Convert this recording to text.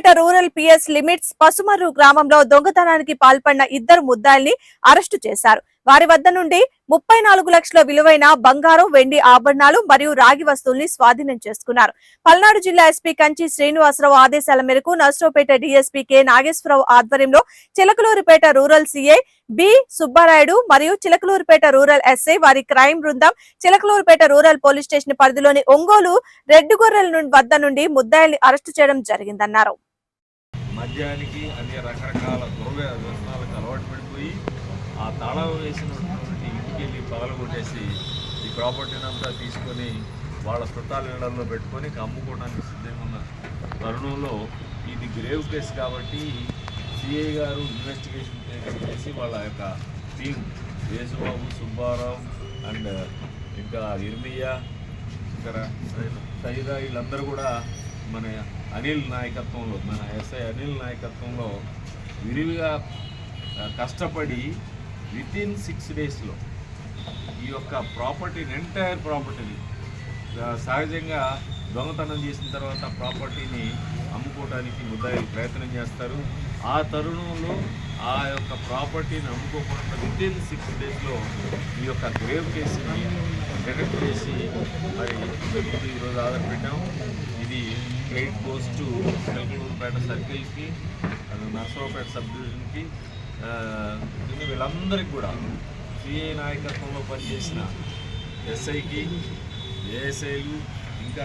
Kothapeta rural PS limits Pasumarru గ్రామంలో దొంగతనానికి పాల్పడిన ఇద్దరు ముద్దాయిల్ని అరెస్టు చేశారు. వారి వద్ద నుండి ముప్పై నాలుగు లక్షల విలువైన బంగారం వెండి ఆభరణాలు మరియు రాగి వస్తువుల్ని స్వాధీనం చేసుకున్నారు. పల్నాడు జిల్లా ఎస్పీ కంచి శ్రీనివాసరావు ఆదేశాల మేరకు నర్సరావుపేట డీఎస్పీ కె. నాగేశ్వరరావు ఆధ్వర్యంలో Chilakaluripet rural CI B. Subbarayudu మరియు చిలకలూరుపేట రూరల్ ఎస్ఐ వారి క్రైమ్ బృందం చిలకలూరుపేట రూరల్ పోలీస్ స్టేషన్ పరిధిలోని ఒంగోలు రెడ్డి గొర్రెల నుండి వద్ద నుండి ముద్దాయిల్ని అరెస్టు చేయడం జరిగిందన్నారు. మద్యానికి అన్ని రకరకాల దుర్వ్య వ్యసనాలకు అలవాటు పడిపోయి ఆ తాళం వేసినటువంటి ఇంటికి వెళ్ళి పగలు కొట్టేసి ఈ ప్రాపర్టీని అంతా తీసుకొని వాళ్ళ చుట్టాల ఇళ్ళలో పెట్టుకొని ఇక అమ్ముకోవడానికి సిద్ధంగా ఉన్న తరుణంలో ఇది గ్రేవ్ కేసు కాబట్టి సిఐ గారు ఇన్వెస్టిగేషన్ చేసి వాళ్ళ యొక్క టీం యేసుబాబు సుబ్బారావు అండ్ ఇంకా ఇర్మియా ఇక్కడ సైదా వీళ్ళందరూ కూడా మన అనిల్ నాయకత్వంలో మన ఎస్ఐ అనిల్ నాయకత్వంలో విరివిగా కష్టపడి వితిన్ సిక్స్ డేస్లో ఈ యొక్క ప్రాపర్టీని ఎంటైర్ ప్రాపర్టీని సహజంగా దొంగతనం చేసిన తర్వాత ప్రాపర్టీని అమ్ముకోవడానికి ముద్దాయిలు ప్రయత్నం చేస్తారు. ఆ తరుణంలో ఆ యొక్క ప్రాపర్టీని అమ్ముకోకుండా వితిన్ సిక్స్ డేస్లో ఈ యొక్క గ్రేవ్ కేసుని డిటెక్ట్ చేసి మరి ఈరోజు ఆధారపెట్టాము ఇది ఎయిట్ గోస్ టు కల్కూరుపేట సర్కిల్కి నర్సరావుపేట సబ్ డివిజన్కి ఆ, వీళ్ళందరికీ కూడా సిఐ నాయకత్వంలో పనిచేసిన ఎస్ఐకి ఏఎస్ఐలు ఇంకా